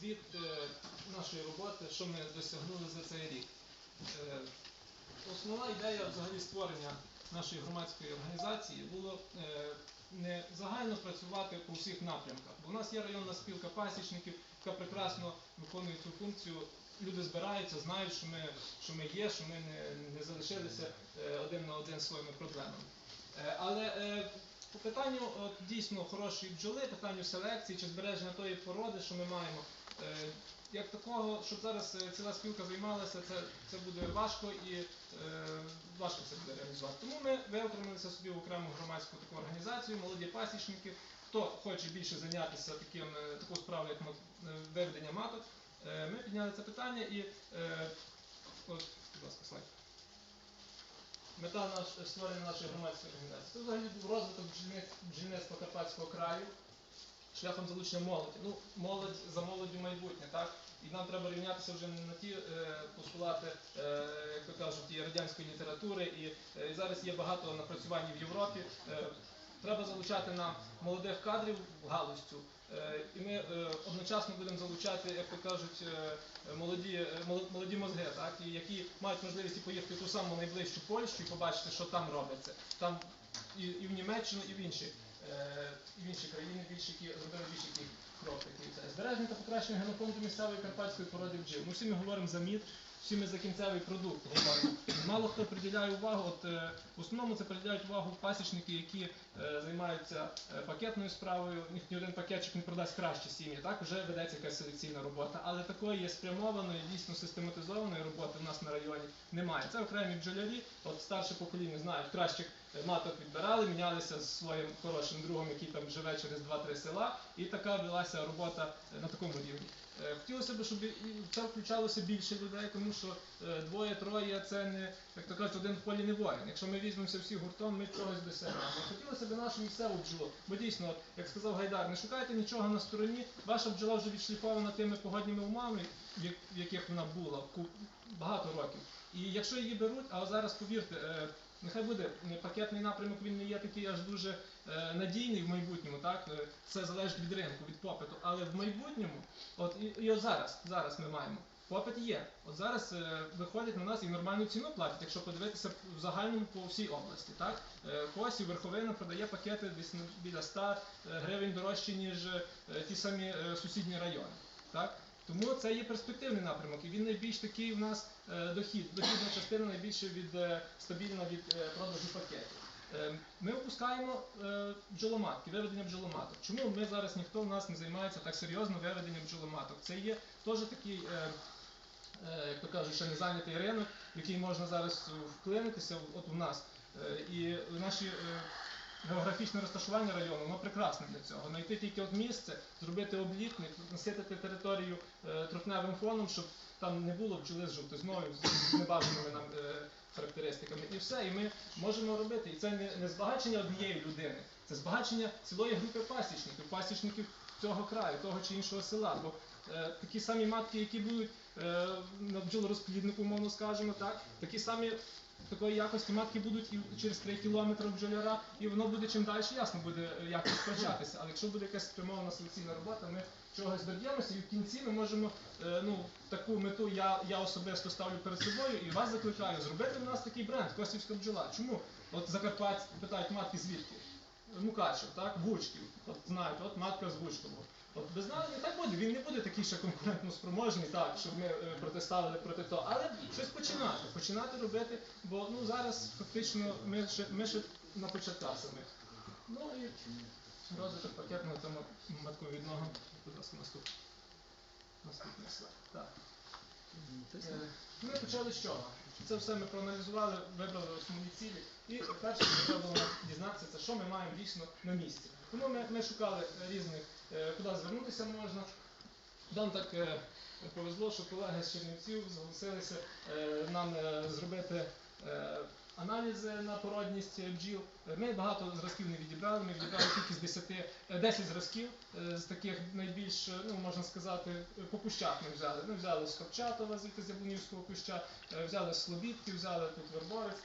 звіт е, нашої роботи, що ми досягнули за цей рік. Е, Основна ідея взагалі створення нашої громадської організації було е, не загально працювати по всіх напрямках. Бо у нас є районна спілка пасічників, яка прекрасно виконує цю функцію. Люди збираються, знають, що ми, що ми є, що ми не, не залишилися один на один своїми проблемами. Але по питанню от, дійсно хорошої бджоли, питанню селекції чи збереження тої породи, що ми маємо, як такого, щоб зараз е, ціла спілка займалася, це, це буде важко і е, важко це буде реалізувати. Тому ми виокремилися собі в окрему громадську таку організацію, молоді пасічники. Хто хоче більше зайнятися таким, е, такою справою, як е, виведення маток, е, ми підняли це питання і е, от, будь ласка, слайд. Мета наш, створення нашої громадської організації. Це взагалі розвиток бджільництва Карпатського краю шляхом залучення молоді. Ну, молодь за молоддю майбутнє, так? І нам треба рівнятися вже не на ті е, постулати, е, як кажуть, і радянської літератури. І, е, зараз є багато напрацювань в Європі. Е, треба залучати нам молодих кадрів в галузь. Е, і ми е, одночасно будемо залучати, як то кажуть, е, молоді, молоді мозги, так? І які мають можливість поїхати в ту саму найближчу Польщу і побачити, що там робиться. Там і, і в Німеччину, і в інші, інші країни, більш які зробили більш які кроки. Збереження та покращення генофонду місцевої карпатської породи бджіл. Ми всі ми говоримо за мід, всі ми за кінцевий продукт говоримо. Мало хто приділяє увагу. От е, в основному це приділяють увагу пасічники, які е, займаються е, пакетною справою. Ні, один пакетчик не продасть краще сім'ї. Так вже ведеться якась селекційна робота, але такої є спрямованої, дійсно систематизованої роботи в нас на районі немає. Це окремі бджолярі. От старше покоління знають, кращих е, маток відбирали, мінялися з своїм хорошим другом, який там живе через 2-3 села, і така велася робота е, на такому рівні. Е, Хотілося б, щоб в це включалося більше людей, тому що е, двоє-троє це не як то кажуть, один в полі не воїн. Якщо ми візьмемося всі гуртом, ми чогось досягнемо. Хотілося б нашу місцеву бджолу, бо дійсно, як сказав Гайдар, не шукайте нічого на стороні. Ваша бджола вже відшліфована тими погодніми умовами, в яких вона була багато років. І якщо її беруть, а зараз повірте. Нехай буде пакетний напрямок, він не є такий аж дуже е, надійний в майбутньому, так це залежить від ринку, від попиту. Але в майбутньому, от і, от зараз, зараз ми маємо. Попит є. От зараз е, виходять на нас і нормальну ціну платять, якщо подивитися в загальному по всій області. Так? Е, Косів, Верховина продає пакети десь біля 100 е, гривень дорожче, ніж е, ті самі е, сусідні райони. Так? Тому це є перспективний напрямок, і він найбільш такий у нас е, дохід, дохідна частина найбільше від е, стабільна від е, продажу пакетів. Ми опускаємо бджоломатки, виведення бджоломаток. Чому ми зараз ніхто в нас не займається так серйозно виведенням бджоломаток? Це є теж такий, як то кажуть, ще не зайнятий ринок, в який можна зараз вклинитися от у нас. І наші географічне розташування району, воно прекрасне для цього. Знайти тільки от місце, зробити облітник, наситити територію е, фоном, щоб там не було бджоли з жовтизною, з небажаними нам е, характеристиками. І все, і ми можемо робити. І це не, збагачення однієї людини, це збагачення цілої групи пасічників, пасічників цього краю, того чи іншого села. Бо е, такі самі матки, які будуть на бджолорозпліднику, умовно скажемо, так, такі самі такої якості матки будуть і через 3 кілометри бджоляра, і воно буде чим далі, ясно буде е, як розпочатися. Але якщо буде якась спрямована селекційна робота, ми чогось доб'ємося, і в кінці ми можемо е, ну, таку мету я, я особисто ставлю перед собою і вас закликаю зробити в нас такий бренд Косівська бджола. Чому? От Закарпатці питають матки звідки? Мукачев, так, Бучків. От знають, от матка з Бучкового. От без нас не так буде, він не буде такий ще конкурентно спроможний, так, щоб ми е, протиставили проти того. Але щось починати, починати робити, бо ну зараз фактично ми ще, ми ще на початках самих. Ну і розвиток пакетного тому матковідного. Будь ласка, наступний. Наступний слайд. Так. Е, Ми почали з чого? Це все ми проаналізували, вибрали основні цілі. І перше, що треба було дізнатися, це що ми маємо дійсно на місці. Тому ми, ми шукали різних, куди звернутися можна. Нам так е, повезло, що колеги з Чернівців зголосилися е, нам е, зробити е, аналізи на породність бджіл. Е, Ми багато зразків не відібрали, ми відібрали тільки з 10, е, 10 зразків е, з таких найбільш, е, ну можна сказати, е, по кущах ми взяли. Ми взяли з Копчатова, звідти з Яблунівського куща, е, взяли з Слобідки, взяли тут Верборець.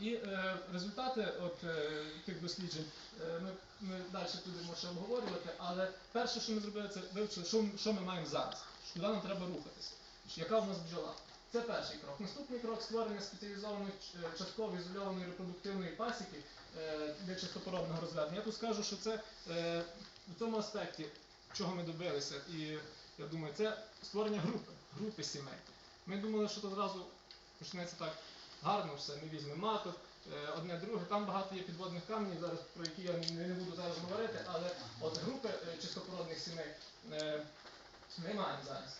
І е, результати от, е, тих досліджень е, ми, ми далі будемо ще обговорювати, але перше, що ми зробили, це вивчили, що, що ми маємо зараз, куди нам треба рухатися, яка в нас бджола. Це перший крок. Наступний крок створення спеціалізованої е, частково ізольованої репродуктивної пасіки е, для чистопородного розведення. Я тут скажу, що це е, в цьому аспекті, чого ми добилися, і я думаю, це створення групи, групи сімей. Ми думали, що то зразу почнеться так гарно все. Ми візьмемо маток, е, одне друге. Там багато є підводних каменів, зараз про які я не, буду зараз говорити, але от групи е, чистопородних сімей е, ми маємо зараз.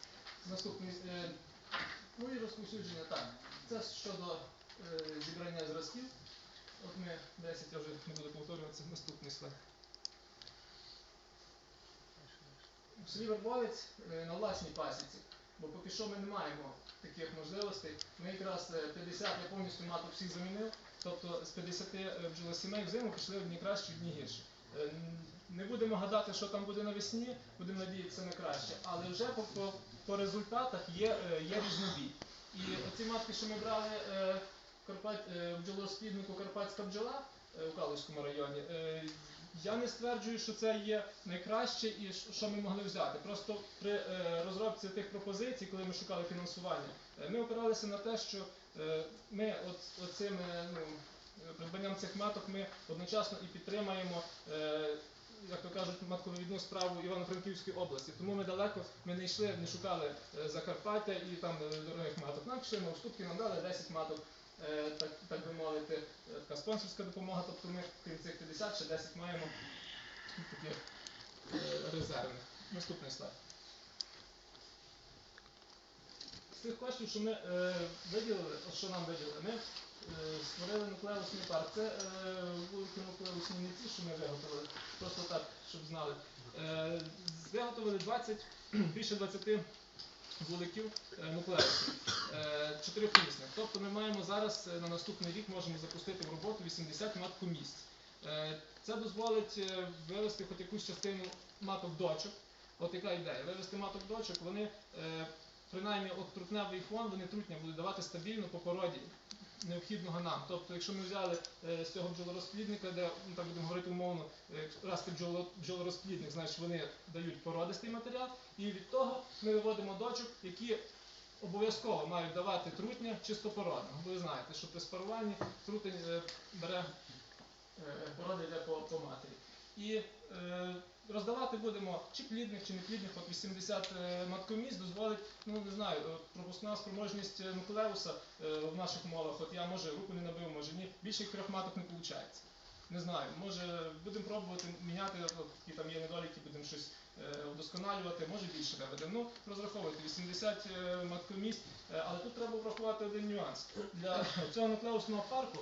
Наступний е, і розповсюдження так. Це щодо е, зібрання зразків. От ми 10, я вже не буду повторюватися, наступний слайд. В е, на власній пасіці, бо поки що ми не маємо таких можливостей. Ми якраз е, 50 я повністю маток всіх замінив, тобто з 50 е, бджолосімей взиму пішли одні кращі, одні гірші. Е, Не будемо гадати, що там буде навесні, будемо надіятися на краще, але вже по, по, по результатах є, е, є різнобій. І оці матки, що ми брали е, в е, Карпатська бджола е, в Калузькому районі, е, я не стверджую, що це є найкраще і що ми могли взяти. Просто при е, розробці тих пропозицій, коли ми шукали фінансування, е, ми опиралися на те, що е, ми оцим ну, придбанням цих маток ми одночасно і підтримаємо. Як то кажуть, матковивідну справу Івано-Франківської області. Тому ми далеко ми не йшли, не шукали Закарпаття і там дорогих маток. Нам пішли на уступки, нам дали 10 маток, так, так би мовити, е, така спонсорська допомога. Тобто ми крім цих 50 ще 10 маємо таких е, резервних. Наступний слайд. З тих коштів, що ми е, виділили, що нам виділили, ми е, створили нуклеусний парк. Це е, вулики нуклеусні не ці, що ми виготовили, просто так, щоб знали. Е, виготовили 20, більше 20 вуликів нуклеусів, е, чотирьохмісних. Тобто ми маємо зараз е, на наступний рік можемо запустити в роботу 80 маткомісць. Е, Це дозволить вивести хоч якусь частину маток дочок. От яка ідея? Вивести маток дочок, вони принаймні от трутневий фон, вони трутня будуть давати стабільно по породі необхідного нам. Тобто, якщо ми взяли е, з цього бджолорозплідника, де ну, так будемо говорити умовно, е, раз ти бджоло- бджолорозплідник, значить вони дають породистий матеріал, і від того ми виводимо дочок, які обов'язково мають давати трутня чистопородного. Ви знаєте, що при спаруванні трутень е, бере породи йде по матері. І е, роздавати будемо чи плідних, чи неплідних, от 80 е, маткомісць дозволить, ну не знаю, пропускна спроможність е, нуклеуса е, в наших умовах, от я може руку не набив, може ні, більше трьох маток не виходить. Не знаю, може будемо пробувати міняти, які там є недоліки, будемо щось е, вдосконалювати, може більше виведемо. Ну, розраховуйте 80 е, маткомісць, е, але тут треба врахувати один нюанс. Для цього нуклеусного парку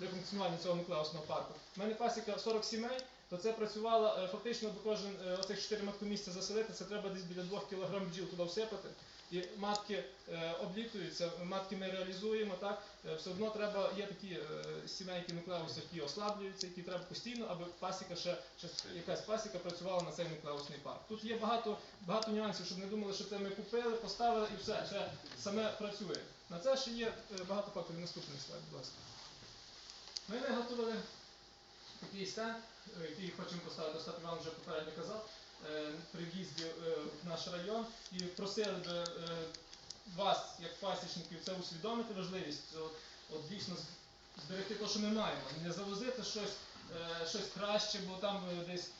для функціонування цього нуклеусного парку. У мене пасіка 40 сімей, то це працювало е, фактично до кожен е, оцих 4 маткомісця заселити, це треба десь біля 2 кг бджіл туди всипати. І матки е, облітуються, матки ми реалізуємо, так? Все одно треба, є такі сімейки нуклеуси, які ослаблюються, які треба постійно, аби пасіка ще, ще якась пасіка працювала на цей нуклеусний парк. Тут є багато, багато нюансів, щоб не думали, що це ми купили, поставили і все, це саме працює. На це ще є багато факторів. Наступний слайд, будь ласка. Ми виготовили такий стенд, е, який хочемо поставити, Остап Іван вже попередньо казав, е, при в'їзді е, в наш район. І просили би вас, як пасічників, це усвідомити важливість, от, от дійсно зберегти те, що ми маємо, не завозити щось, щось краще, бо там десь.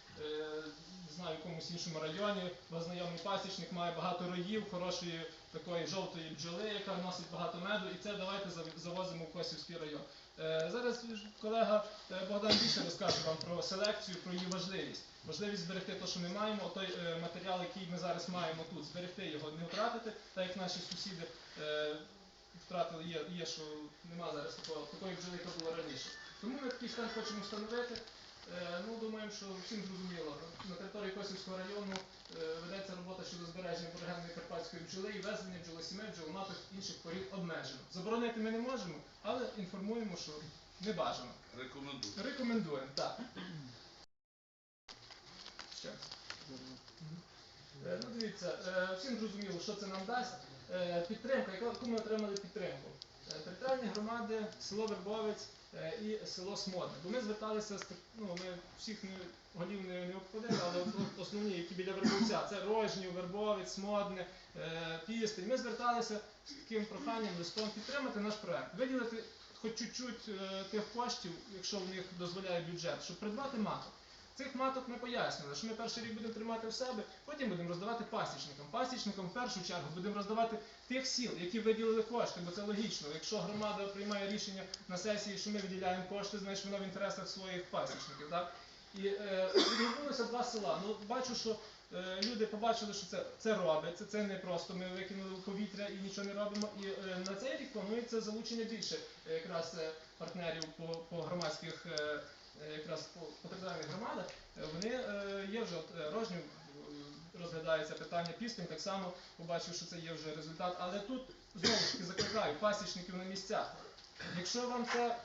Не знаю, в якомусь іншому районі, бо знайомий пасічник має багато роїв, хорошої такої жовтої бджоли, яка носить багато меду, і це давайте завозимо в Косівський район. Е, Зараз колега е, Богдан більше розкаже вам про селекцію, про її важливість. Важливість зберегти те, що ми маємо, той е, матеріал, який ми зараз маємо тут, зберегти його, не втратити, так як наші сусіди втратили, є, є, що нема зараз такого, такої бджоли, яка була раніше. Тому ми такий стан хочемо встановити. Е, Ну, думаємо, що всім зрозуміло. На території Косівського району е, ведеться робота щодо збереження аборигенної карпатської бджоли і везення бджолосімей, бджоломаток інших порід обмежено. Заборонити ми не можемо, але інформуємо, що не бажано. Рекомендую. Рекомендуємо, так. Ще. Ну, дивіться, е, всім зрозуміло, що це нам дасть. Підтримка, яку ми отримали підтримку. Територіальні громади, село Вербовець, і село Смодне. Бо ми зверталися з ну, ми всіх не, голів не, не обходили, але основні, які біля Вербовця, це Рожнів, Вербовець, Смодне, е, Пістень. Ми зверталися з таким проханням листом підтримати наш проект, виділити хоч чуть-чуть е, тих коштів, якщо в них дозволяє бюджет, щоб придбати маток. Цих маток ми пояснили, що ми перший рік будемо тримати в себе, потім будемо роздавати пасічникам. Пасічникам в першу чергу будемо роздавати тих сіл, які виділили кошти, бо це логічно. Якщо громада приймає рішення на сесії, що ми виділяємо кошти, значить воно в інтересах своїх пасічників. Так? І е, два села. Ну, бачу, що е, люди побачили, що це, це робиться, це не просто ми викинули повітря і нічого не робимо. І е, на цей рік планується залучення більше е, якраз е, партнерів по, по громадських. Е, Якраз по, територіальних громадах е, вони е, є вже е, е, розглядається питання пістень, так само побачив, що це є вже результат. Але тут знову ж таки закликаю пасічників на місцях. Якщо вам це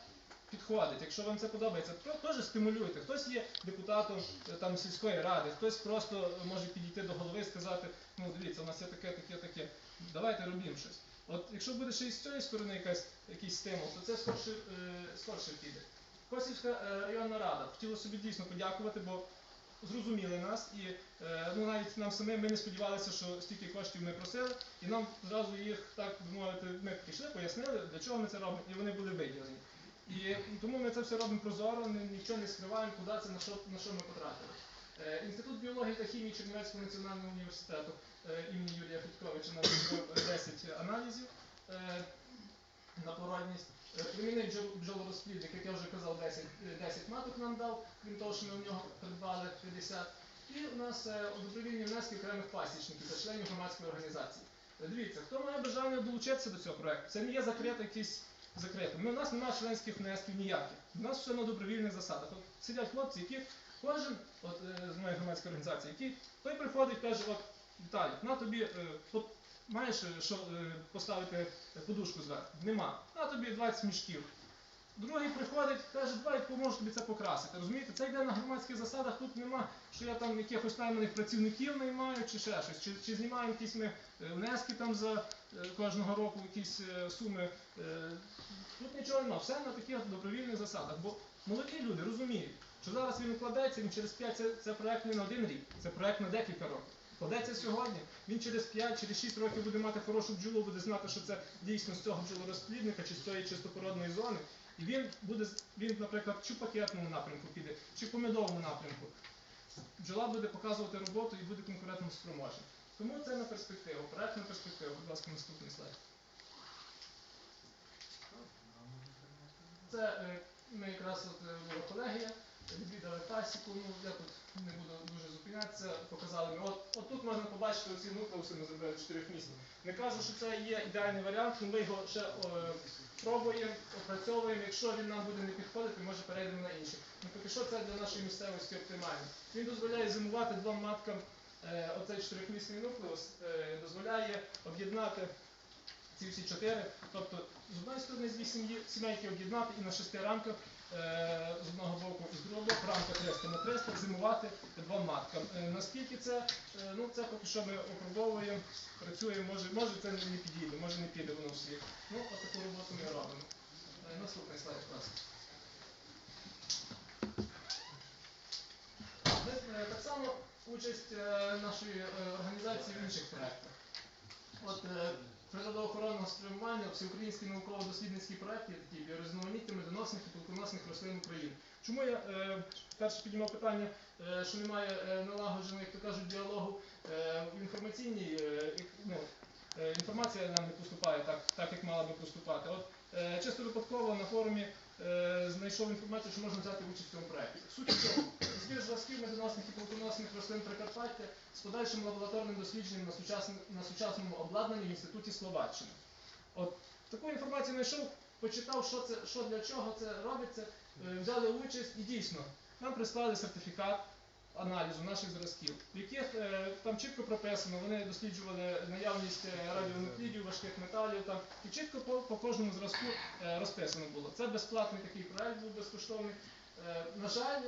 підходить, якщо вам це подобається, то теж стимулюйте. Хтось є депутатом е, там сільської ради, хтось просто може підійти до голови і сказати, ну дивіться, у нас є таке, таке, таке. Давайте робімо щось. От якщо буде ще і з цієї сторони якась, якийсь стимул, то це скорше, е, скорше піде. Косівська е, районна рада хотіла собі дійсно подякувати, бо зрозуміли нас і е, ну навіть нам самим ми не сподівалися, що стільки коштів ми просили, і нам зразу їх так мовити, ми пішли, пояснили, для чого ми це робимо, і вони були виділені. І тому ми це все робимо прозоро, ні- нічого не скриваємо, куди це на що, на що ми потратили. Е, Інститут біології та хімії Чернівецького національного університету імені Юрія Федьковича зробив 10 аналізів на породність. Бджол- бджолорозплідник, як я вже казав, 10, е, 10 маток нам дав, крім того, що ми в нього придбали 50. І у нас е, добровільні внески окремих пасічників та членів громадської організації. Е, Дивіться, хто має бажання долучитися до цього проекту, це не є закритий якийсь закритий. У нас немає членських внесків ніяких. У нас все на добровільних засадах. От сидять хлопці, які кожен, от е, з моєї громадської організації, який той приходить, каже, от Віталій, на тобі, от, маєш е, що е, поставити подушку зверху? Нема. На тобі 20 мішків. Другий приходить, каже, давай поможу тобі це покрасити. Розумієте, це йде на громадських засадах, тут нема, що я там якихось найманих працівників наймаю чи ще щось, чи, чи знімаємо якісь ми е, внески там за кожного року, якісь суми. Тут нічого нема, все на таких добровільних засадах. Бо молоді люди розуміють, що зараз він вкладається, він через 5, це, це проект не на один рік, це проект на декілька років. Кладеться сьогодні, він через 5, через 6 років буде мати хорошу бджолу, буде знати, що це дійсно з цього бджолорозплідника чи з цієї чистопородної зони. І він буде, він, наприклад, чи в пакетному напрямку піде, чи в помідовому напрямку. Бджола буде показувати роботу і буде конкурентно спроможна. Тому це на перспективу, проект на перспективу. Будь ласка, наступний слайд. Це е, ми якраз от е, була колегія, відвідали пасіку, ну я тут не буду дуже зупинятися, показали ми. От, от тут можна побачити оці нуклеуси, ми зробили чотирьох місць. Не кажу, що це є ідеальний варіант, ми його ще е, пробуємо, опрацьовуємо. Якщо він нам буде не підходити, може перейдемо на інший. Ну поки що це для нашої місцевості оптимально. Він дозволяє зимувати двом маткам е, оцей чотирьохмісний нуклеус, е, дозволяє об'єднати ці всі чотири. Тобто з одної сторони з сім'ї сімейки об'єднати і на шести рамках з одного боку і з другого боку рамка 300 на 300 зимувати двом маткам. Е, наскільки це, е, ну це поки що ми опробовуємо, працюємо, може, може це не підійде, може не піде воно в світ. Ну, таку роботу ми робимо. Е, Наступний слайд, будь ласка. Е, Так само участь е, нашої е, організації в інших проєктах. От е, природоохоронного спрямування, всеукраїнський науково-дослідницький проєкт є такий біорізноманіття медоносних і пилконосних рослин України. Чому я е, перше піднімав питання, е, що немає е, налагодженого, як то кажуть, діалогу е, в інформаційній, е, ну, е, інформація нам не поступає так, так як мала би поступати. От е, чисто випадково на форумі е, знайшов інформацію, що можна взяти участь в цьому проєкті. Суть в чому? Збір зразків медоносних і пилконосних рослин Прикарпаття з подальшим лабораторним дослідженням на, сучасн- на сучасному обладнанні в інституті Словаччини. От таку інформацію знайшов, почитав, що це, що для чого це робиться, е, взяли участь і дійсно нам прислали сертифікат аналізу наших зразків, в яких е, там чітко прописано, вони досліджували наявність е, радіонуклідів, важких металів там, і чітко по, по кожному зразку розписано було. Це безплатний такий проект був безкоштовний. На жаль,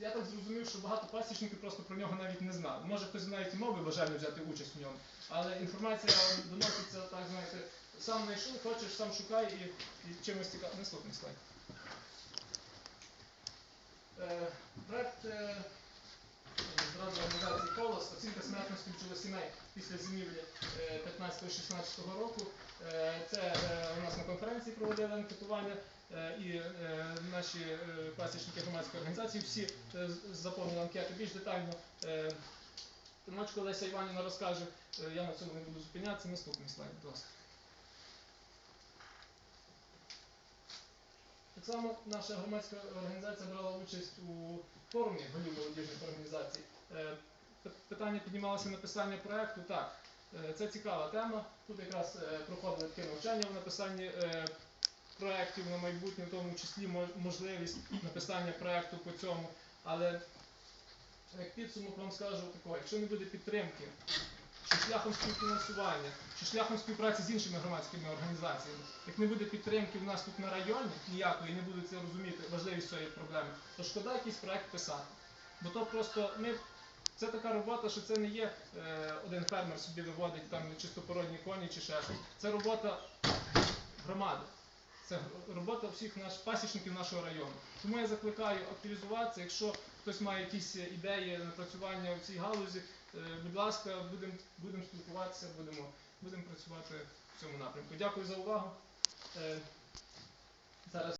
я так зрозумів, що багато пасічників просто про нього навіть не знали. Може хтось навіть і мав би бажання взяти участь в ньому, але інформація доноситься, так знаєте, сам знайшов, хочеш, сам шукай і, і чимось цікавим. Наступний слайд. Е, е, зразу організації «Колос», оцінка смертності бджолосімей після зимівлі е, 15-16 року. Е, Це е, у нас на конференції проводили анкетування, е, і е, наші е, пасічники громадської організації всі е, заповнили анкету більш детально. Е, Леся Іванівна розкаже, Е, я на цьому не буду зупинятися. Наступний слайд, будь ласка. Так само наша громадська організація брала участь у форумі голів молодіжних організацій. Е, Питання піднімалося написання проекту. Так, е, це цікава тема. Тут якраз е, проходили таке навчання в написанні проєктів на майбутнє, в тому числі можливість написання проекту по цьому. Але як підсумок вам скажу такого, якщо не буде підтримки, чи шляхом співфінансування, чи шляхом співпраці з іншими громадськими організаціями, як не буде підтримки в нас тут на районі ніякої, і не будуть це розуміти важливість цієї проблеми, то шкода якийсь проект писати. Бо то просто ми. Це така робота, що це не є е, один фермер собі виводить там чистопородні коні чи ще щось. Це робота громади. Це робота всіх наш пасічників нашого району. Тому я закликаю активізуватися. Якщо хтось має якісь ідеї напрацювання в цій галузі, будь ласка, будемо будем спілкуватися, будемо будем працювати в цьому напрямку. Дякую за увагу. Е, Зараз